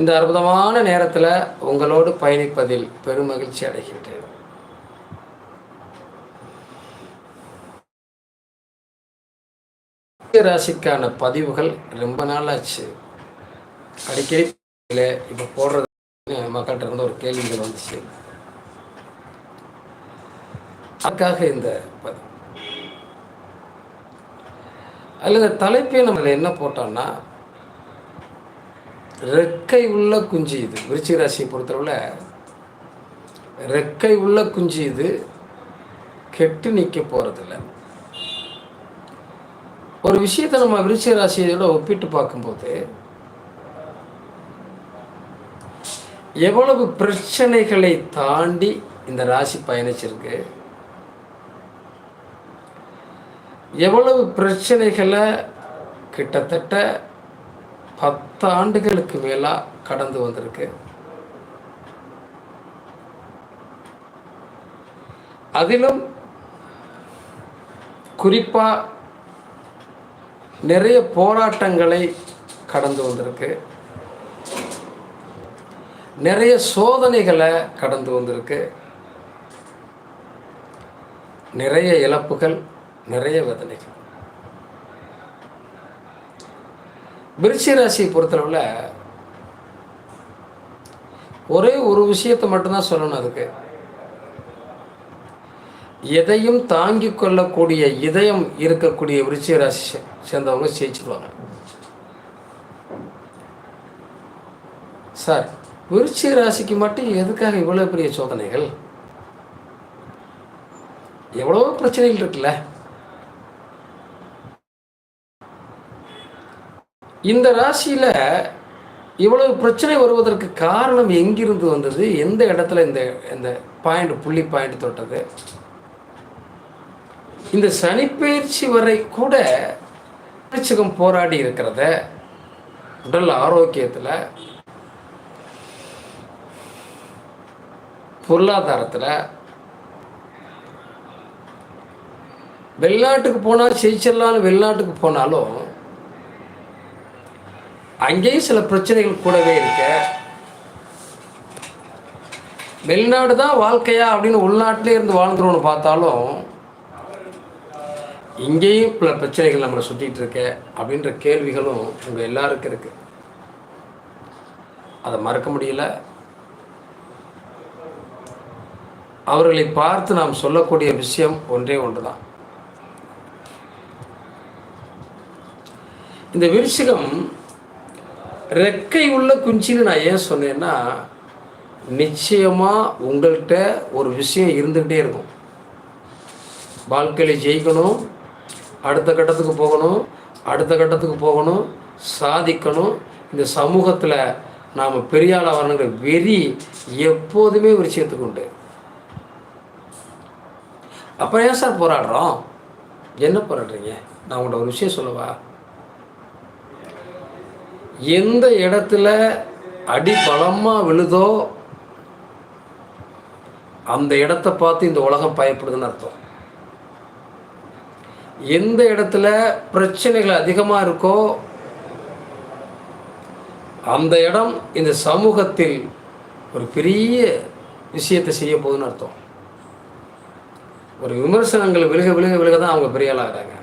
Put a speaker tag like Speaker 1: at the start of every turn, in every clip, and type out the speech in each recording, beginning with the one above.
Speaker 1: இந்த அற்புதமான நேரத்தில் உங்களோடு பயணிப்பதில் பெருமகிழ்ச்சி அடைகின்றேன். ராசிக்கான பதிவுகள் ரொம்ப நாள் ஆச்சு அடிக்கடி இல்லை இப்போ போடுறது மக்கள்கிட்ட இருந்து ஒரு கேள்விகள் வந்துச்சு. அதுக்காக இந்த பதிவு. அதில் இந்த தலைப்பே நம்மளை என்ன போட்டோம்னா ரெக்கை உள்ள குஞ்சு இது. விருச்சிக ராசியை பொறுத்தளவில் ரெக்கை உள்ள குஞ்சு இது கெட்டு நிற்க போகிறதில்ல ஒரு விஷயத்தை நம்ம விருச்சிக ராசியோட ஒப்பிட்டு பார்க்கும்போது எவ்வளவு பிரச்சனைகளை தாண்டி இந்த ராசி பயணிச்சிருக்கு? எவ்வளவு பிரச்சனைகளை கிட்டத்தட்ட பத்து ஆண்டுகளுக்கு மேலாக கடந்து வந்திருக்கு. அதிலும் குறிப்பாக நிறைய போராட்டங்களை கடந்து வந்திருக்கு. நிறைய சோதனைகளை கடந்து வந்திருக்கு. நிறைய இழப்புகள் நிறைய வேதனைகள். விருச்சிக ராசியை பொறுத்தளவில் ஒரே ஒரு விஷயத்தை மட்டும்தான் சொல்லணும் அதுக்கு. எதையும் தாங்கிக் கொள்ளக்கூடிய இதயம் இருக்கக்கூடிய விருச்சிக ராசி சே- சேர்ந்தவங்க ஜெயிச்சிருவாங்க. சார் விருச்சிக ராசிக்கு மட்டும் எதுக்காக இவ்வளோ பெரிய சோதனைகள்? எவ்வளோ பிரச்சனைகள் இருக்குல்ல. இந்த ராசியில் இவ்வளவு பிரச்சனை வருவதற்கு காரணம் எங்கிருந்து வந்தது? எந்த இடத்துல இந்த இந்த பாயிண்ட் புள்ளி பாயிண்ட் தொட்டது? இந்த சனிப்பெயர்ச்சி வரை கூட பிரச்சகம் போராடி இருக்கிறத உடல் ஆரோக்கியத்தில் பொருளாதாரத்தில் வெளிநாட்டுக்கு போனால் ஜெயிச்சிடலான்னு வெளிநாட்டுக்கு போனாலும் அங்கேயும் சில பிரச்சனைகள் கூடவே இருக்க. வெளிநாடு தான் வாழ்க்கையா அப்படின்னு உள்நாட்டிலே இருந்து வாழ்ந்துருவோம்னு பார்த்தாலும் இங்கேயும் பல பிரச்சனைகள் நம்மளை சுற்றிட்டு இருக்க அப்படின்ற கேள்விகளும் உங்கள் எல்லாருக்கும் இருக்கு. அதை மறக்க முடியல. அவர்களை பார்த்து நாம் சொல்லக்கூடிய விஷயம் ஒன்றே ஒன்று தான் இந்த விருச்சிகம் ரெக்கை உள்ள குஞ்சின்னு நான் ஏன் சொன்னேன்னா நிச்சயமாக உங்கள்கிட்ட ஒரு விஷயம் இருந்துக்கிட்டே இருக்கும். வாழ்க்கையில் ஜெயிக்கணும் அடுத்த கட்டத்துக்கு போகணும் அடுத்த கட்டத்துக்கு போகணும் சாதிக்கணும். இந்த சமூகத்தில் நாம் பெரிய வரணுங்கிற வெறி எப்போதுமே விஷயத்துக்கு உண்டு. அப்போ ஏன் சார் போராடுறோம்? என்ன போராடுறீங்க? நான் உங்கள்கிட்ட ஒரு விஷயம் சொல்லவா? எந்த இடத்துல அடி பலமாக விழுதோ அந்த இடத்த பார்த்து இந்த உலகம் பயப்படுதுன்னு அர்த்தம். எந்த இடத்துல பிரச்சனைகள் அதிகமாக இருக்கோ அந்த இடம் இந்த சமூகத்தில் ஒரு பெரிய விஷயத்தை செய்ய போகுதுன்னு அர்த்தம். ஒரு விமர்சனங்கள் விலக விலக விலக தான் அவங்க பெரிய ஆளாகிறாங்க.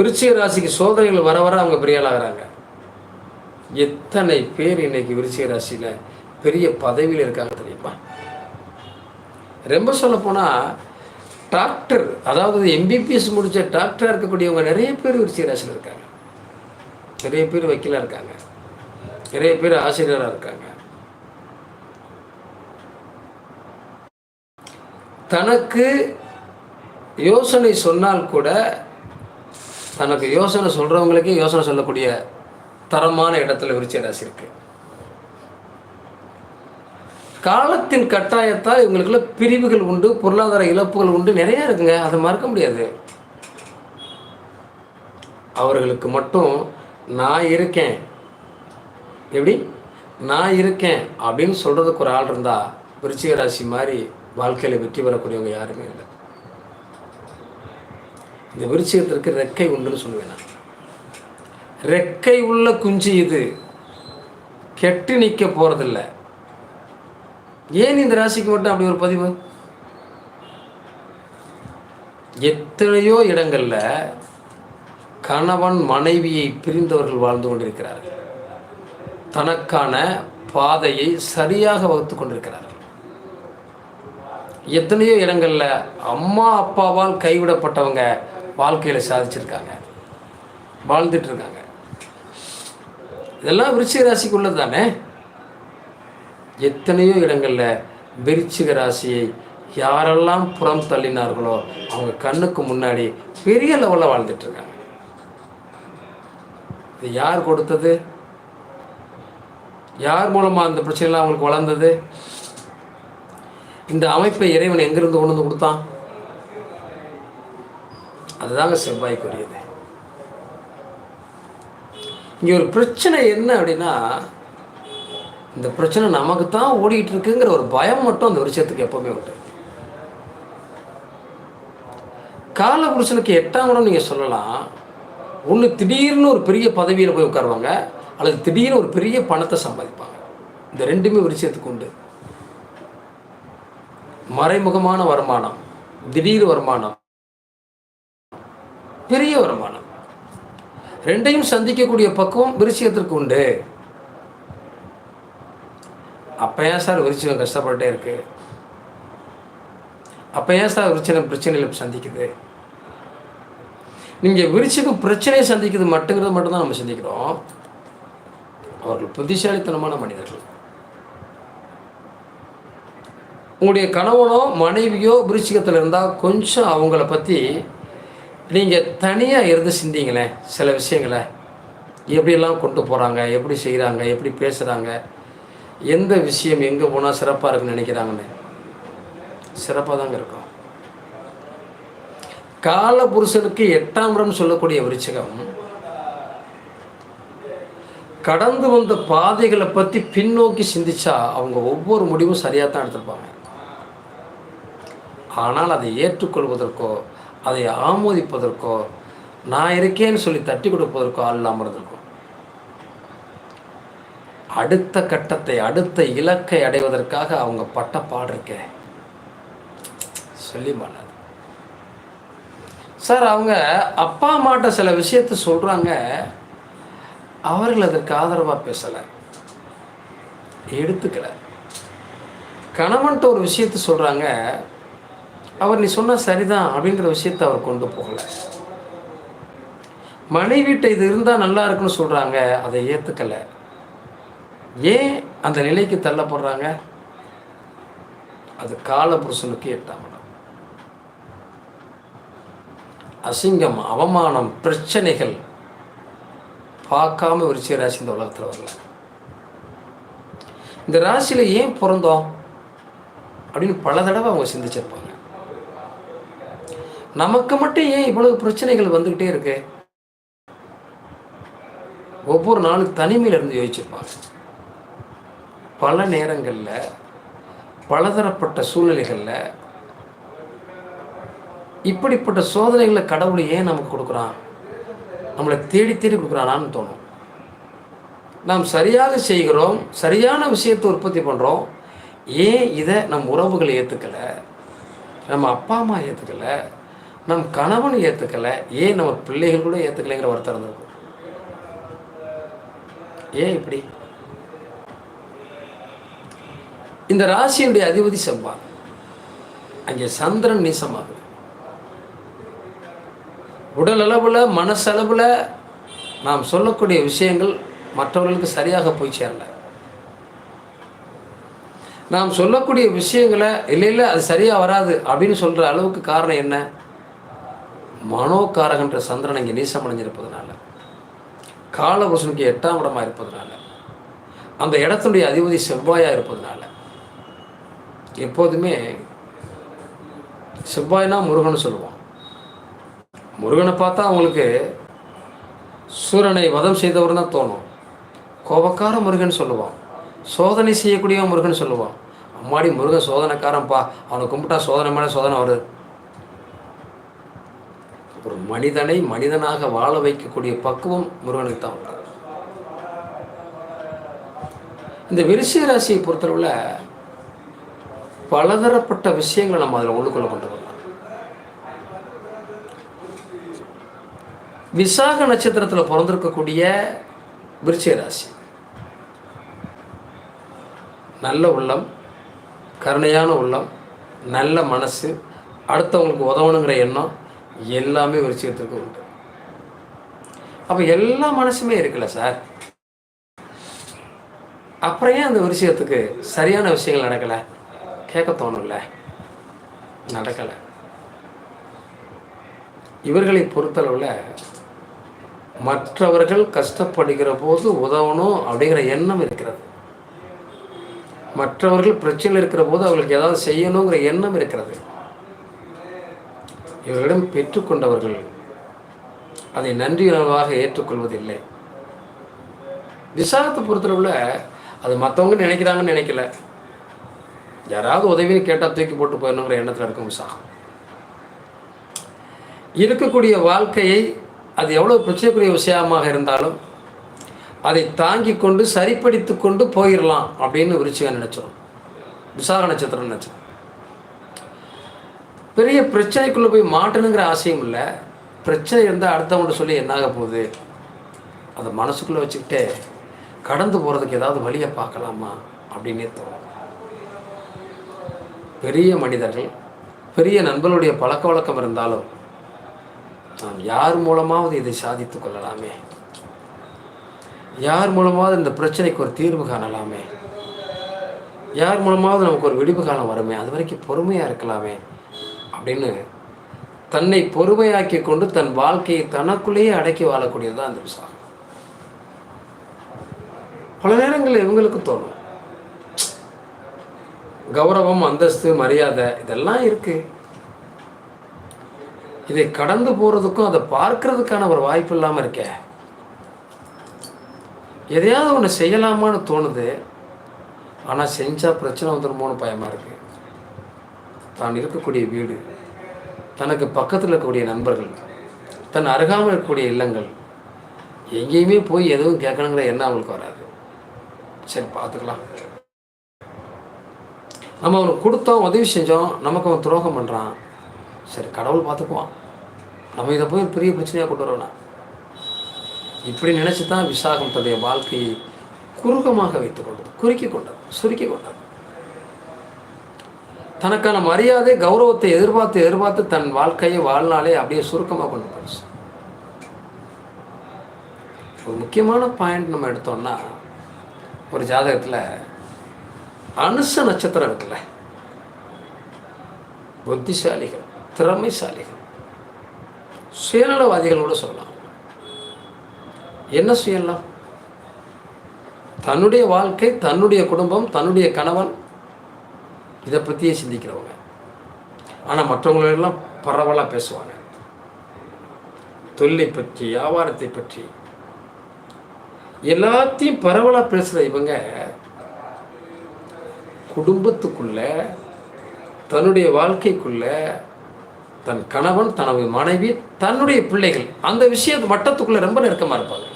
Speaker 1: விருச்சிக ராசிக்கு சோதனைகள் வர வர அவங்க பெரிய ஆளாகிறாங்க. எத்தனை பேர் இன்னைக்கு விருச்சிக ராசியில் பெரிய பதவியில் இருக்காங்க தெரியுமா? ரொம்ப சொல்லப்போனால் டாக்டர் அதாவது எம்பிபிஎஸ் முடித்த டாக்டராக இருக்கக்கூடியவங்க நிறைய பேர் விருச்சிக ராசியில் இருக்காங்க. நிறைய பேர் வக்கீலாக இருக்காங்க. நிறைய பேர் ஆசிரியராக இருக்காங்க. தனக்கு யோசனை சொன்னால் கூட தனக்கு யோசனை சொல்கிறவங்களுக்கே யோசனை சொல்லக்கூடிய தரமான இடத்துல விருச்ச ராசி இருக்கு. காலத்தின் கட்டாயத்தால் இவங்களுக்குள்ள பிரிவுகள் உண்டு பொருளாதார இழப்புகள் உண்டு நிறைய இருக்குங்க. அதை மறக்க முடியாது. அவர்களுக்கு மட்டும் நான் இருக்கேன். எப்படி? நான் இருக்கேன் அப்படின்னு சொல்கிறதுக்கு ஒரு ஆள் இருந்தால் விருச்சிக ராசி மாதிரி வாழ்க்கையில் வெற்றி பெறக்கூடியவங்க யாருமே இல்லை. இந்த விருச்சிகத்திற்கு ரெக்கை உண்டுன்னு சொல்லுவேன் நான். ரெக்கை உள்ள குஞ்சு இது. கெட்டு நிற்க போகிறதில்ல ஏன் இந்த ராசிக்கு மட்டும் அப்படி ஒரு பதிவு? எத்தனையோ இடங்களில் கணவன் மனைவியை பிரிந்தவர்கள் வாழ்ந்து கொண்டிருக்கிறார்கள். தனக்கான பாதையை சரியாக வகுத்து கொண்டிருக்கிறார்கள். எத்தனையோ இடங்களில் அம்மா அப்பாவால் கைவிடப்பட்டவங்க வாழ்க்கையில் சாதிச்சிருக்காங்க. வாழ்ந்துட்டு இருக்காங்க இதெல்லாம் விருச்சிக ராசிக்குள்ளது தானே? எத்தனையோ இடங்களில் விருச்சிக ராசியை யாரெல்லாம் புறம் தள்ளினார்களோ அவங்க கண்ணுக்கு முன்னாடி பெரிய லெவலில் வாழ்ந்துட்டு இருக்காங்க இது யார் கொடுத்தது? யார் மூலமாக அந்த பிரச்சனைலாம் அவங்களுக்கு வளர்ந்தது? இந்த அமைப்பை இறைவன் எங்கிருந்து கொண்டு வந்து கொடுத்தான்? அதுதாங்க செவ்வாய்க்குரியது. இங்கே ஒரு பிரச்சனை என்ன அப்படின்னா இந்த பிரச்சனை நமக்கு தான் ஓடிக்கிட்டு இருக்குங்கிற ஒரு பயம் மட்டும் அந்த விஷயத்துக்கு எப்பவுமே உண்டு. காலபுருஷனுக்கு எட்டாம் இடம் நீங்கள் சொல்லலாம். ஒன்று திடீர்னு ஒரு பெரிய பதவியில் போய் உட்காருவாங்க அல்லது திடீர்னு ஒரு பெரிய பணத்தை சம்பாதிப்பாங்க. இந்த ரெண்டுமே விஷயத்துக்கு உண்டு. மறைமுகமான வருமானம் திடீர் வருமானம். பெரிய வருமானம் ரெண்டையும் சந்திக்கக்கூடிய பக்குவம் விருச்சிகத்திற்கு உண்டு. அப்போ ஏன் சார் விருச்சிகம் கஷ்டப்பட்டே இருக்கு? அப்போ ஏன் சார் விருச்சிகம் பிரச்சனைகள் சந்திக்குது? நீங்கள் விருச்சிகம் பிரச்சனையை சந்திக்குது மட்டுங்கிறது மட்டும்தான் நம்ம சந்திக்கிறோம். அவர்கள் புத்திசாலித்தனமான மனிதர்கள். உங்களுடைய கணவனோ மனைவியோ விருச்சிகத்தில் இருந்தால் கொஞ்சம் அவங்கள பற்றி நீங்கள் தனியாக இருந்து சிந்திங்களேன் சில விஷயங்களை. எப்படியெல்லாம் கொண்டு போகிறாங்க எப்படி செய்கிறாங்க எப்படி பேசுகிறாங்க எந்த விஷயம் எங்கே போனால் சிறப்பாக இருக்குன்னு நினைக்கிறாங்கன்னு. சிறப்பாக தாங்க இருக்கும். கால புருஷனுக்கு எட்டாம் இடம் சொல்லக்கூடிய விருச்சகம். கடந்து வந்த பாதைகளை பற்றி பின்னோக்கி சிந்திச்சா அவங்க ஒவ்வொரு முடிவும் சரியாக தான் எடுத்திருப்பாங்க. ஆனால் அதை ஏற்றுக்கொள்வதற்கோ அதை ஆமோதிப்பதற்கோ நான் இருக்கேன்னு சொல்லி தட்டி கொடுப்பதற்கோ ஆள் இல்லாமல் இருந்திருக்கும் அடுத்த கட்டத்தை அடுத்த இலக்கை அடைவதற்காக அவங்க பட்ட பாடிருக்க சொல்லி மாட்டாது சார் அவங்க அப்பா அம்மாட்ட சில விஷயத்த சொல்கிறாங்க அவர்கள் அதற்கு ஆதரவாக பேசலை. எடுத்துக்கலை. கணவன்ட்டு ஒரு விஷயத்த சொல்கிறாங்க அவர் நீ சொன்னால் சரிதான் அப்படின்ற விஷயத்தை அவர் கொண்டு போகலை. மனைவிட்ட இது இருந்தால் நல்லா இருக்குன்னு சொல்கிறாங்க அதை ஏற்றுக்கலை ஏன் அந்த நிலைக்கு தள்ளப்படுறாங்க? அது காலபுருஷனுக்கு எட்டாம் இடம். அசிங்கம் அவமானம் பிரச்சனைகள் பார்க்காம விருச்சிக ராசி இந்த உலகத்தில் வரல. இந்த ராசியில் ஏன் பிறந்தோம் அப்படின்னு பல தடவை அவங்க சிந்திச்சிருப்பாங்க. நமக்கு மட்டும் ஏன் இவ்வளவு பிரச்சனைகள் வந்துக்கிட்டே இருக்கு? ஒவ்வொரு நாளும் தனிமையில் இருந்து யோசிச்சிருப்பாங்க. பல நேரங்களில் பலதரப்பட்ட சூழ்நிலைகளில் இப்படிப்பட்ட சோதனைகளை கடவுள் ஏன் நமக்கு கொடுக்குறான்? நம்மளை தேடி தேடி கொடுக்குறானான்னு தோணும். நாம் சரியாக செய்கிறோம் சரியான விஷயத்தை உற்பத்தி பண்ணுறோம் ஏன் இதை நம் உறவுகளை ஏற்றுக்கலை நம்ம அப்பா அம்மா ஏற்றுக்கலை நம் கணவன் ஏற்றுக்கலை ஏன் நம்ம பிள்ளைகள் கூட ஏற்றுக்கலைங்கிற ஒருத்தர் இருந்திருக்கும். ஏன் இப்படி? இந்த ராசியினுடைய அதிபதி செவ்வாய். அங்கே சந்திரன் நீசமாகுது. உடல் அளவில் மனசளவில் நாம் சொல்லக்கூடிய விஷயங்கள் மற்றவர்களுக்கு சரியாக போய் சேரல. நாம் சொல்லக்கூடிய விஷயங்களை இல்லை இல்லை அது சரியாக வராது அப்படின்னு சொல்கிற அளவுக்கு காரணம் என்ன? மனோகாரகன்ற சந்திரன் இங்கே நீசமடைஞ்சிருப்பதனால காலபுருஷனுக்கு எட்டாம் இடமாக இருப்பதனால அந்த இடத்துடைய அதிபதி செவ்வாயாக இருப்பதனால எப்போதுமே செவ்வாய்னா முருகன் சொல்லுவோம். முருகனை பார்த்தா அவங்களுக்கு சூரனை வதம் செய்தவர் தான் தோணும். கோபக்கார முருகன் சொல்லுவான். சோதனை செய்யக்கூடிய முருகன் சொல்லுவான். அம்மாடி முருகன் சோதனைக்காரன்ப்பா அவனை கும்பிட்டா சோதனை மேலே சோதனை வருது. ஒரு மனிதனை மனிதனாக வாழ வைக்கக்கூடிய பக்குவம் முருகனுக்கு தான் உண்டு. இந்த விருச்சிக ராசியை பொறுத்தளவில் பலதரப்பட்ட விஷயங்களை நம்ம அதில் உள்ளுக்குள்ள கொண்டு வரலாம். விசாக நட்சத்திரத்தில் பிறந்திருக்கக்கூடிய விருச்சிக ராசி. நல்ல உள்ளம் கருணையான உள்ளம் நல்ல மனசு அடுத்தவங்களுக்கு உதவணுங்கிற எண்ணம் எல்லாமே விருச்சிகத்திற்கு உண்டு. அப்போ எல்லா மனசுமே இருக்குல்ல சார்? அப்புறம் ஏன் அந்த விஷயத்துக்கு சரியான விஷயங்கள் நடக்கலை? கேட்க தோணும்ல நடக்கலை. இவர்களை பொறுத்தளவில் மற்றவர்கள் கஷ்டப்படுகிற போது உதவணும் அப்படிங்கிற எண்ணம் இருக்கிறது. மற்றவர்கள் பிரச்சனை இருக்கிற போது அவர்களுக்கு ஏதாவது செய்யணுங்கிற எண்ணம் இருக்கிறது. இவர்களிடம் பெற்றுக்கொண்டவர்கள் அதை நன்றியுணர்வாக ஏற்றுக்கொள்வதில்லை. விசாரத்தை பொறுத்தளவில் அது மற்றவங்க நினைக்கிறாங்கன்னு நினைக்கல. யாராவது உதவின்னு கேட்டால் தூக்கி போட்டு போயிடணுங்கிற எண்ணத்தில் இருக்கும் விசாகம். இருக்கக்கூடிய வாழ்க்கையை அது எவ்வளோ பிரச்சனைக்குரிய விஷயமாக இருந்தாலும் அதை தாங்கி கொண்டு சரிப்படுத்தி கொண்டு போயிடலாம் அப்படின்னு விருச்சிகா நினச்சிடும் விசாக நட்சத்திரம் நினச்சிடும் பெரிய பிரச்சனைக்குள்ளே போய் மாட்டணுங்கிற ஆசையும் இல்லை. பிரச்சனை இருந்தால் அடுத்தவங்கள்ட்ட சொல்லி என்னாக போகுது? அதை மனசுக்குள்ளே வச்சுக்கிட்டே கடந்து போகிறதுக்கு ஏதாவது வழியை பார்க்கலாமா அப்படின்னே தோணும். பெரிய மனிதர்கள் பெரிய நண்பர்களுடைய பழக்க வழக்கம் இருந்தாலும் நாம் யார் மூலமாவது இதை சாதித்து கொள்ளலாமே? யார் மூலமாவது இந்த பிரச்சனைக்கு ஒரு தீர்வு காணலாமே? யார் மூலமாவது நமக்கு ஒரு விடிவு காலம் வருமே? அது வரைக்கும் பொறுமையாக இருக்கலாமே? அப்படின்னு தன்னை பொறுமையாக்கி கொண்டு தன் வாழ்க்கையை தனக்குள்ளேயே அடக்கி வாழக்கூடியது தான் அந்த விசாகம். பல நேரங்களில் இவங்களுக்கு தோணும். கௌரவம் அந்தஸ்து மரியாதை இதெல்லாம் இருக்கு. இதை கடந்து போறதுக்கும் அதை பார்க்கறதுக்கான ஒரு வாய்ப்பு இல்லாமல் இருக்கே. எதையாவது ஒன்று செய்யலாமான்னு தோணுது. ஆனால் செஞ்சால் பிரச்சனை வந்துடுமோன்னு பயமாக இருக்கு. தான் இருக்கக்கூடிய வீடு தனக்கு பக்கத்தில் இருக்கக்கூடிய நண்பர்கள் தன் அருகாமல் இருக்கக்கூடிய இல்லங்கள் எங்கேயுமே போய் எதுவும் கேட்கணுங்கிற எண்ணம் அவங்களுக்கு வராது. சரி பார்த்துக்கலாம். நம்ம அவனுக்கு கொடுத்தோம் உதவி செஞ்சோம் நமக்கு அவன் துரோகம் பண்ணுறான் சரி கடவுள் பார்த்துக்குவான். நம்ம இதை போய் பெரிய பிரச்சனையாக கொண்டு வரவேணா இப்படி நினச்சி தான் விசாகம் தன்னுடைய வாழ்க்கையை குறுகமாக வைத்துக் கொண்டது குறுக்கி கொண்டது சுருக்கி கொண்டது. தனக்கான மரியாதை கௌரவத்தை எதிர்பார்த்து எதிர்பார்த்து தன் வாழ்க்கையை வாழ்நாளே அப்படியே சுருக்கமாக கொண்டு போச்சு ஒரு முக்கியமான பாயிண்ட் நம்ம எடுத்தோம்னா ஒரு ஜாதகத்தில் அனுச நட்சத்திரம் இருக்குல்ல? புத்திசாலிகள் திறமைசாலிகள். சுயநலவாதிகள் கூட சொல்லலாம். என்ன சுயநலம்? தன்னுடைய வாழ்க்கை தன்னுடைய குடும்பம் தன்னுடைய கணவன் இதை பற்றியே சிந்திக்கிறவங்க. ஆனால் மற்றவங்களெல்லாம் பரவலாக பேசுவாங்க. தொழிலை பற்றி வியாபாரத்தை பற்றி. எல்லாத்தையும் பரவலாக பேசுகிற இவங்க குடும்பத்துக்குள்ள தன்னுடைய வாழ்க்கைக்குள்ள தன் கணவன் தனது மனைவி தன்னுடைய பிள்ளைகள் அந்த விஷயத்து மட்டத்துக்குள்ள ரொம்ப நெருக்கமாக இருப்பாங்க.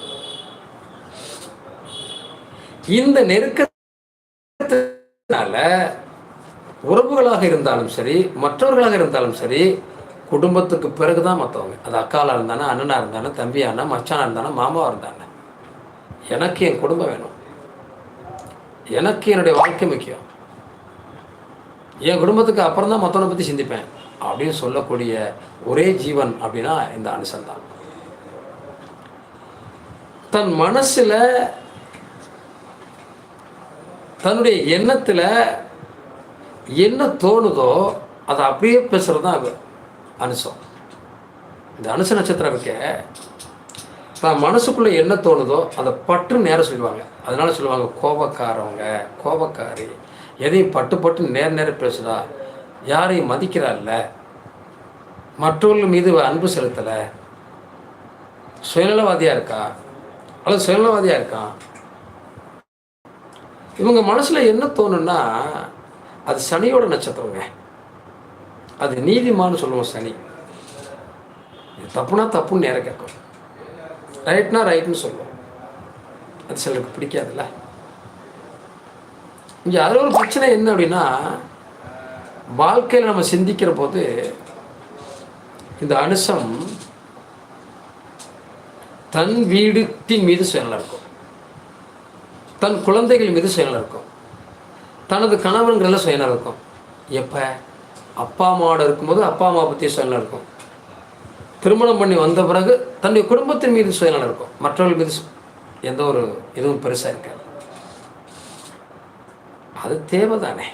Speaker 1: இந்த நெருக்கத்தினால உறவுகளாக இருந்தாலும் சரி மற்றவர்களாக இருந்தாலும் சரி குடும்பத்துக்கு பிறகு தான் மற்றவங்க அது அக்காலாக இருந்தானே அண்ணனாக இருந்தானே தம்பியானா மச்சானாக இருந்தானே மாமாவாக இருந்தானே. எனக்கு என் குடும்பம் வேணும். எனக்கு என்னுடைய வாழ்க்கை முக்கியம். என் குடும்பத்துக்கு அப்புறம் தான் மற்றவனை பற்றி சிந்திப்பேன். அப்படின்னு சொல்லக்கூடிய ஒரே ஜீவன் அப்படின்னா இந்த அனுசந்தான். தன் மனசில் தன்னுடைய எண்ணத்தில் என்ன தோணுதோ அதை அப்படியே பேசுகிறது தான் அனுசம். இந்த அனுச நட்சத்திரம் இருக்க தான் மனசுக்குள்ளே என்ன தோணுதோ அதை பட்டு நேரம் சொல்லுவாங்க. அதனால சொல்லுவாங்க கோபக்காரவங்க கோபக்காரி. எதையும் பட்டு பட்டு நேர நேரம் பேசுகிறா யாரையும் மதிக்கிறாள்ல மற்றவர்கள் மீது அன்பு செலுத்தலை. சுயநலவாதியாக இருக்கா? அல்லது சுயநலவாதியாக இருக்கான்? இவங்க மனசில் என்ன தோணுன்னா அது சனியோட நட்சத்திரங்க. அது நீதிமான்னு சொல்லுவோம் சனி. இது தப்புனா தப்புன்னு நேரம் கேட்கும். ரைட்னா ரைட்னு சொல்லுவோம். அது சிலருக்கு பிடிக்காதுல்ல. இங்கே அதில் ஒரு பிரச்சனை என்ன அப்படின்னா வாழ்க்கையில் நம்ம சிந்திக்கிற போது இந்த அனுசம் தன் வீடுத்தின் மீது சுயநலம் இருக்கும். தன் குழந்தைகள் மீது சுயநலம் இருக்கும். தனது கணவன்களில் சுயநலம் இருக்கும். எப்போ? அப்பா அம்மாவோட இருக்கும்போது அப்பா அம்மா பற்றி சுயநலம் இருக்கும். திருமணம் பண்ணி வந்த பிறகு தன்னுடைய குடும்பத்தின் மீது சுயநலம் இருக்கும். மற்றவர்கள் மீது எந்த ஒரு இதுவும் பெருசாக இருக்காது. அது தேவை தானே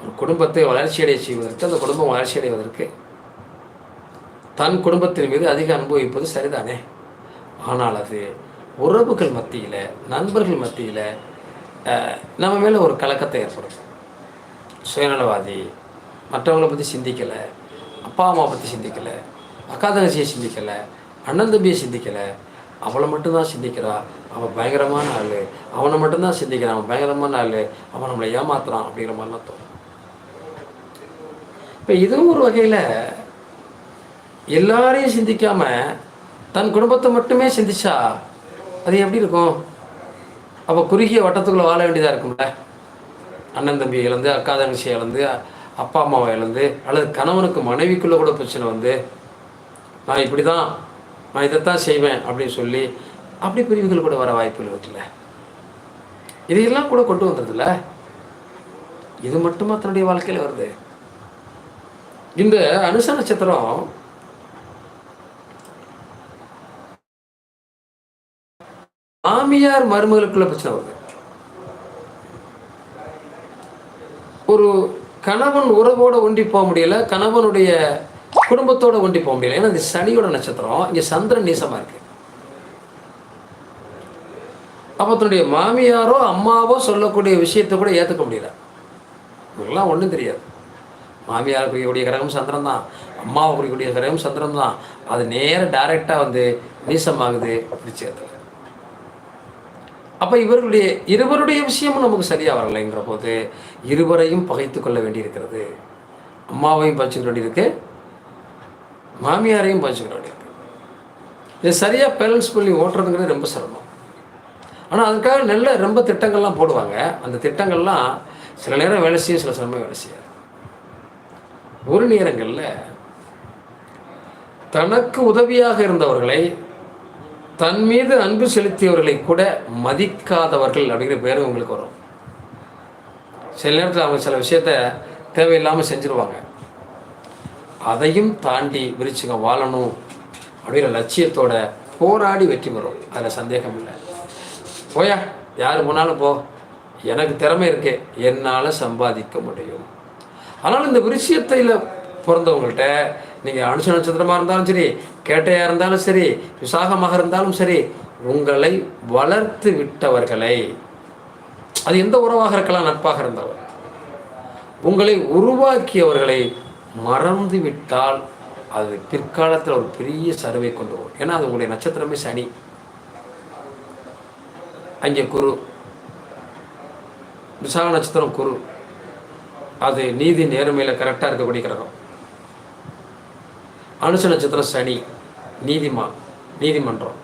Speaker 1: ஒரு குடும்பத்தை வளர்ச்சியடைய செய்வதற்கு அந்த குடும்பம் வளர்ச்சி அடைவதற்கு தன் குடும்பத்தின் மீது அதிக அனுபவிப்பது சரிதானே? ஆனால் அது உறவுகள் மத்தியில் நண்பர்கள் மத்தியில் நம்ம மேலே ஒரு கலக்கத்தை ஏற்படும் சுயநலவாதி மற்றவங்களை பற்றி சிந்திக்கலை அப்பா அம்மா பற்றி சிந்திக்கலை அக்கா தங்கச்சியை சிந்திக்கலை அண்ணன் தம்பியை சிந்திக்கலை அவளை மட்டும்தான் சிந்திக்கிறா அவன் பயங்கரமான ஆள். அவனை மட்டும்தான் சிந்திக்கிறான் அவன் பயங்கரமான ஆள். அவன் நம்மளை ஏமாத்துறான் அப்படிங்கிற மாதிரிலாம் தோணும். இப்போ இதுவும் ஒரு வகையில் எல்லாரையும் சிந்திக்காமல் தன் குடும்பத்தை மட்டுமே சிந்திச்சா அது எப்படி இருக்கும்? அப்போ குறுகிய வட்டத்துக்குள்ளே வாழ வேண்டியதாக இருக்கும்ல? அண்ணன் தம்பி இழந்து அக்கா தங்கச்சி இழந்து அப்பா அம்மாவை இழந்து அல்லது கணவனுக்கு மனைவிக்குள்ளே கூட பிரச்சனை வந்து நான் இப்படி தான் நான் இதைத்தான் செய்வேன் அப்படின்னு சொல்லி அப்படி பிரிவுகள் கூட வர வாய்ப்புகள் இருக்குல்ல? இதையெல்லாம் கூட கொண்டு வந்துடுதுல்ல இது மட்டுமா தன்னுடைய வாழ்க்கையில் வருது? இந்த அனுச நட்சத்திரம் மாமியார் மருமகளுக்குள்ள பிரச்சனை வருது. ஒரு கணவன் உறவோட ஒண்டி போக முடியல கணவனுடைய குடும்பத்தோட ஒண்டி போக முடியல. ஏன்னா இந்த சனியோட நட்சத்திரம். இங்க சந்திரன் நீசமா இருக்கு. அப்போ தன்னுடைய மாமியாரோ அம்மாவோ சொல்லக்கூடிய விஷயத்தை கூட ஏற்றுக்க முடியல. இவங்கெல்லாம் ஒன்றும் தெரியாது. மாமியார் குறிக்கக்கூடிய கிரகம் சந்திரன் தான். அம்மாவை குறிக்கக்கூடிய கிரகம் சந்திரன் தான். அது நேர டைரெக்டாக வந்து நீசமாகுது. பிடிச்சது அப்போ இவர்களுடைய இருவருடைய விஷயமும் நமக்கு சரியாக வரலைங்கிற போது இருவரையும் பகைத்து கொள்ள வேண்டியிருக்கிறது. அம்மாவையும் பச்சுக்க வேண்டியிருக்கு. மாமியாரையும் பச்சுக்க வேண்டியிருக்கு. இது சரியாக பேலன்ஸ் பண்ணி ஓட்டுறதுங்கிறது ரொம்ப சிரமம். ஆனால் அதுக்காக நல்ல ரொம்ப திட்டங்கள்லாம் போடுவாங்க. அந்த திட்டங்கள்லாம் சில நேரம் வேலை செய்யும் சில சிரமம் வேலை செய்யாது. ஒரு நேரங்களில் தனக்கு உதவியாக இருந்தவர்களை தன் மீது அன்பு செலுத்தியவர்களை கூட மதிக்காதவர்கள் அப்படிங்கிற பேர் உங்களுக்கு வரும். சில நேரத்தில் அவங்க சில விஷயத்த தேவையில்லாமல் செஞ்சுருவாங்க. அதையும் தாண்டி விரிச்சுங்க வாழணும் அப்படிங்கிற லட்சியத்தோட போராடி வெற்றி பெறும். அதில் சந்தேகம் இல்லை. போயா? யார் போனாலும் போ. எனக்கு திறமை இருக்கு. என்னால் சம்பாதிக்க முடியும். ஆனால் இந்த விஷயத்தையில் பிறந்தவங்கள்ட்ட நீங்கள் அனுச நட்சத்திரமாக இருந்தாலும் சரி கேட்டையாக இருந்தாலும் சரி விசாகமாக இருந்தாலும் சரி உங்களை வளர்த்து விட்டவர்களை. அது எந்த உறவாக இருக்கலாம் நட்பாக இருந்தவர் உங்களை உருவாக்கியவர்களை மறந்து விட்டால் அது பிற்காலத்தில் ஒரு பெரிய சருவை கொண்டு வரும். ஏன்னா அது உங்களுடைய நட்சத்திரமே சனி. அங்கே குரு. விசாக நட்சத்திரம் குரு. அது நீதி நேர்மையில் கரெக்டாக இருக்கக்கூடிய கிரகம். அனுச நட்சத்திரம் சனி நீதிமான் நீதிமன்றம்.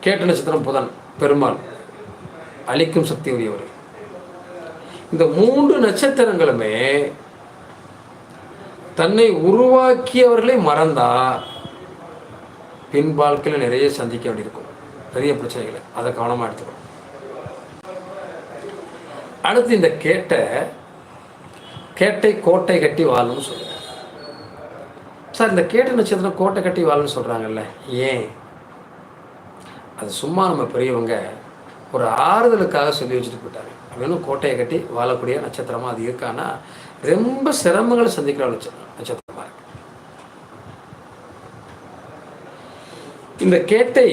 Speaker 1: கேட்ட நட்சத்திரம் புதன் பெருமாள் அழிக்கும் சக்தி உரியவர் இந்த மூன்று நட்சத்திரங்களுமே தன்னை உருவாக்கியவர்களை மறந்தா பின் வாழ்க்கையில் நிறைய சந்திக்க வேண்டியிருக்கும். பெரிய பிரச்சனைகளை. அதை கவனமாக எடுத்துக்கணும். அடுத்து இந்த கேட்டை கேட்டை கோட்டை கட்டி வாழணும்னு சொல்லுவாங்க சார் இந்த கேட்ட நட்சத்திரம் கோட்டை கட்டி வாழணும்னு சொல்கிறாங்கல்ல ஏன்? அது சும்மா நம்ம பெரியவங்க ஒரு ஆறுதலுக்காக சொல்லி வச்சுட்டு போயிட்டாங்க. வேணும் கோட்டையை கட்டி வாழக்கூடிய நட்சத்திரமா அது இருக்கான்னா ரொம்ப சிரமங்களை சந்திக்கிற ஒரு நட்சத்திரமாக இருக்கு. இந்த கேட்டை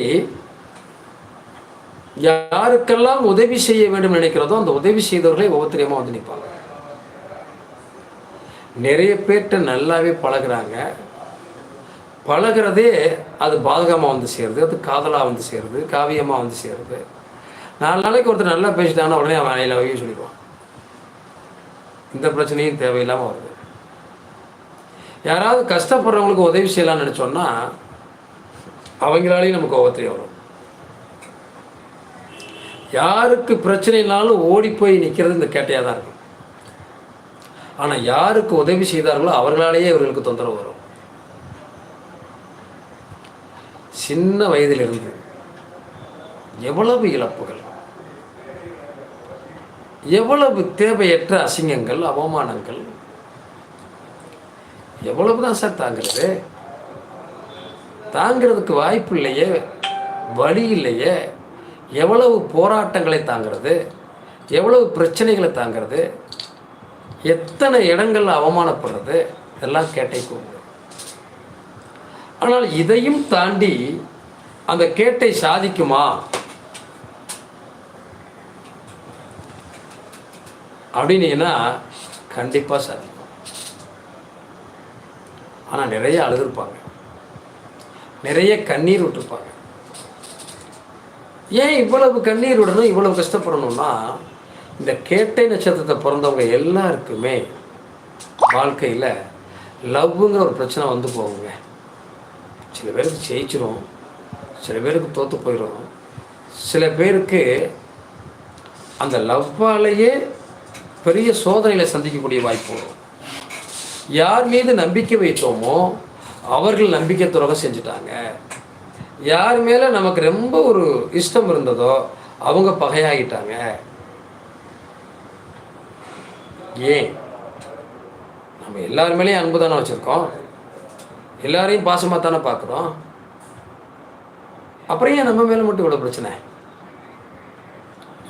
Speaker 1: யாருக்கெல்லாம் உதவி செய்ய வேண்டும் நினைக்கிறதோ அந்த உதவி செய்தவர்களே ஒவ்வொருத்தரையுமா வந்து நிற்பாங்க நிறைய பேர்கிட்ட நல்லாவே பழகுறாங்க. பழகிறதே அது பாதகமாக வந்து சேருது அது காதலாக வந்து சேருது காவியமாக வந்து சேருது. நாலு நாளைக்கு ஒருத்தர் நல்லா பேசிட்டாங்கன்னா உடனே அவன் ஐ லவ் சொல்லிடுவான். இந்த பிரச்சனையும் தேவையில்லாமல் வருது. யாராவது கஷ்டப்படுறவங்களுக்கு உதவி செய்யலாம்னு நினச்சோன்னா அவங்களாலேயும் நமக்கு ஒவ்வொருத்தரையும் வரும். யாருக்கு பிரச்சனைனாலும் ஓடி போய் நிற்கிறது இந்த கேட்டையாக தான் இருக்கும். ஆனால் யாருக்கு உதவி செய்தார்களோ அவர்களாலேயே இவர்களுக்கு தொந்தரவு வரும். சின்ன வயதிலிருந்து எவ்வளவு இழப்புகள் எவ்வளவு தேவையற்ற அசிங்கங்கள் அவமானங்கள் எவ்வளவு தான் சார் தாங்கிறது? தாங்கிறதுக்கு வாய்ப்பு இல்லையே வழி இல்லையே எவ்வளவு போராட்டங்களை தாங்கிறது எவ்வளவு பிரச்சனைகளை தாங்கிறது எத்தனை இடங்கள்ல அவமானப்படுறது இதெல்லாம் கேட்டை கூப்பிடு ஆனால் இதையும் தாண்டி அந்த கேட்டை சாதிக்குமா? அப்படின்னீங்கன்னா கண்டிப்பாக சாதிக்கும். ஆனால் நிறைய அழுதுருப்பாங்க. நிறைய கண்ணீர் விட்டுருப்பாங்க. ஏன் இவ்வளவு கண்ணீர் விடணும் இவ்வளவு கஷ்டப்படணும்னா இந்த கேட்டை நட்சத்திரத்தை பிறந்தவங்க எல்லாருக்குமே வாழ்க்கையில் லவ்வுங்கிற ஒரு பிரச்சனை வந்து போகுங்க. சில பேருக்கு ஜெயிச்சிரும் சில பேருக்கு தோற்று போயிடும் சில பேருக்கு அந்த லவ்வாலேயே பெரிய சோதனைகளை சந்திக்கக்கூடிய வாய்ப்பு வரும். யார் மீது நம்பிக்கை வைத்தோமோ அவர்கள் நம்பிக்கை துறவை செஞ்சுட்டாங்க. யார் மேலே நமக்கு ரொம்ப ஒரு இஷ்டம் இருந்ததோ அவங்க பகையாகிட்டாங்க. ஏன்? நம்ம எல்லாருமேலேயும் அன்பு தானே வச்சுருக்கோம். எல்லாரையும் பாசமாக தானே பார்க்குறோம். அப்புறம் ஏன் நம்ம மேலே மட்டும் இவ்வளோ பிரச்சனை?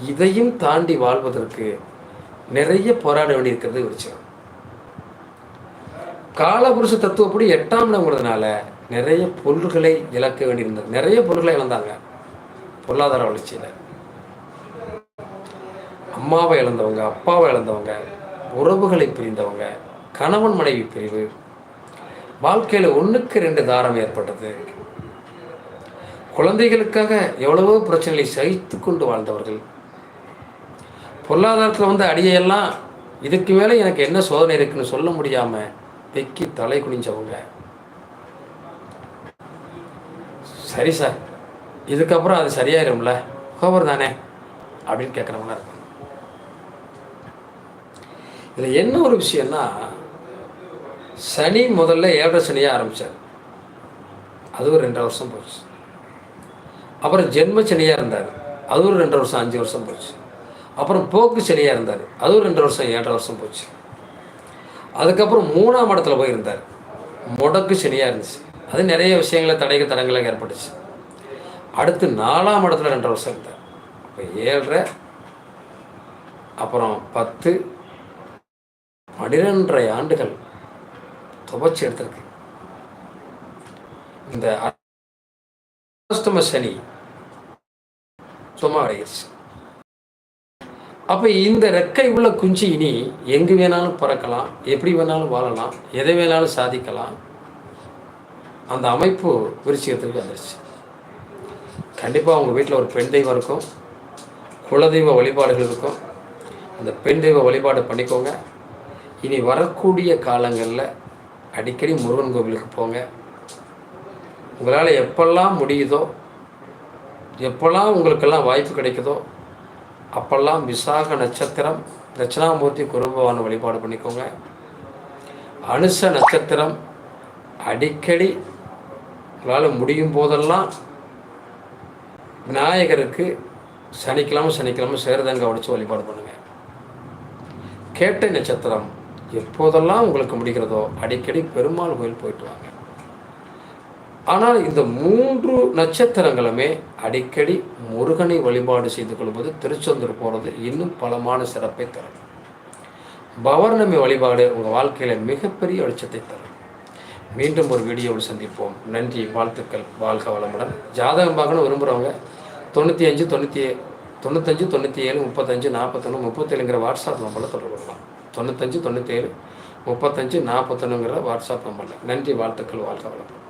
Speaker 1: இதையும் தாண்டி வாழ்வதற்கு நிறைய போராட வேண்டியிருக்கிறது ஒரு விஷயம். காலபுருஷ தத்துவப்படி எட்டாம் இடங்கிறதுனால நிறைய பொருள்களை இழக்க வேண்டியிருந்தது. நிறைய பொருள்களை இழந்தாங்க. பொருளாதார வளர்ச்சியில். அம்மாவை இழந்தவங்க அப்பாவை இழந்தவங்க உறவுகளை பிரிந்தவங்க கணவன் மனைவி பிரிவு வாழ்க்கையில் ஒன்றுக்கு ரெண்டு தாரம் ஏற்பட்டது. குழந்தைகளுக்காக எவ்வளவோ பிரச்சனைகளை சகித்து கொண்டு வாழ்ந்தவர்கள். பொருளாதாரத்தில் வந்து அடியெல்லாம் இதுக்கு மேலே எனக்கு என்ன சோதனை இருக்குன்னு சொல்ல முடியாமல் வெக்கி தலை குனிஞ்சவங்க. சரி சார் இதுக்கப்புறம் அது சரியாயிரும்ல? கோபர் தானே? அப்படின்னு கேட்குறவங்களா இருக்கும் இதில் என்ன ஒரு விஷயம்னா சனி முதல்ல ஏழரை சனியாக ஆரம்பித்தார் அது ஒரு ரெண்டரை வருஷம் போச்சு. அப்புறம் ஜென்ம சனியாக இருந்தார். அது ஒரு ரெண்டு வருஷம் அஞ்சு வருஷம் போச்சு. அப்புறம் போக்கு சனியாக இருந்தார். அது ஒரு ரெண்டு வருஷம் ஏழரை வருஷம் போச்சு. அதுக்கப்புறம் மூணாம் இடத்துல போயிருந்தார். முடக்கு சனியாக இருந்துச்சு. அது நிறைய விஷயங்களை தடைகள் தடங்களாக ஏற்பட்டுச்சு. அடுத்து நாலாம் இடத்துல ரெண்டு வருஷம் இருந்தார். இப்போ ஏழரை அப்புறம் பத்து பனிரெண்டரை ஆண்டுகள். துவச்சி எடுத்திருக்கு. இந்த அஷ்டம சனி சும்மா அடையிடுச்சு அப்போ இந்த ரெக்கை உள்ள குஞ்சு இனி எங்கு வேணாலும் பறக்கலாம் எப்படி வேணாலும் வாழலாம் எதை வேணாலும் சாதிக்கலாம். அந்த அமைப்பு விருச்சிகத்துக்கு வந்துருச்சு. கண்டிப்பாக அவங்க வீட்டில் ஒரு பெண் தெய்வம் இருக்கும் குலதெய்வ வழிபாடுகள் இருக்கும். அந்த பெண் தெய்வ வழிபாடு பண்ணிக்கோங்க. இனி வரக்கூடிய காலங்களில் அடிக்கடி முருகன் கோவிலுக்கு போங்க. உங்களால் எப்பெல்லாம் முடியுதோ எப்போல்லாம் உங்களுக்கெல்லாம் வாய்ப்பு கிடைக்குதோ அப்பெல்லாம் விசாக நட்சத்திரம் தட்சிணாமூர்த்தி குருபவான வழிபாடு பண்ணிக்கோங்க. அனுச நட்சத்திரம் அடிக்கடி உங்களால் முடியும் போதெல்லாம் விநாயகருக்கு சனிக்கிழமை சனிக்கிழமை சேரதங்க உடைச்சு வழிபாடு பண்ணுங்கள் கேட்டை நட்சத்திரம் எப்போதெல்லாம் உங்களுக்கு முடிகிறதோ அடிக்கடி பெருமாள் கோயில் போயிட்டு வாங்க. ஆனால் இந்த மூன்று நட்சத்திரங்களுமே அடிக்கடி முருகனை வழிபாடு செய்து கொள்வது திருச்செந்தூர் போகிறது இன்னும் பலமான சிறப்பை தரும். பவர்ணமி வழிபாடு உங்கள் வாழ்க்கையில் மிகப்பெரிய வெளிச்சத்தை தரும். மீண்டும் ஒரு வீடியோவில் சந்திப்போம். நன்றி வாழ்த்துக்கள் வாழ்க வளமுடன். ஜாதகம் பார்க்கணும் விரும்புகிறவங்க தொண்ணூற்றி அஞ்சு தொண்ணூற்றி தொண்ணூத்தஞ்சு தொண்ணூற்றி ஏழு முப்பத்தஞ்சு நாற்பத்தொன்று முப்பத்தேழுங்கிற வாட்ஸ்அப் நம்பரில் தொடர்பு கொள்ளலாம். தொண்ணூத்தஞ்சு தொண்ணூற்றேழு முப்பத்தஞ்சு நாற்பத்தொன்னுங்கிற வாட்ஸ்அப் நம்பரில். நன்றி வாழ்த்துக்கள் வாழ்க்கை வளம்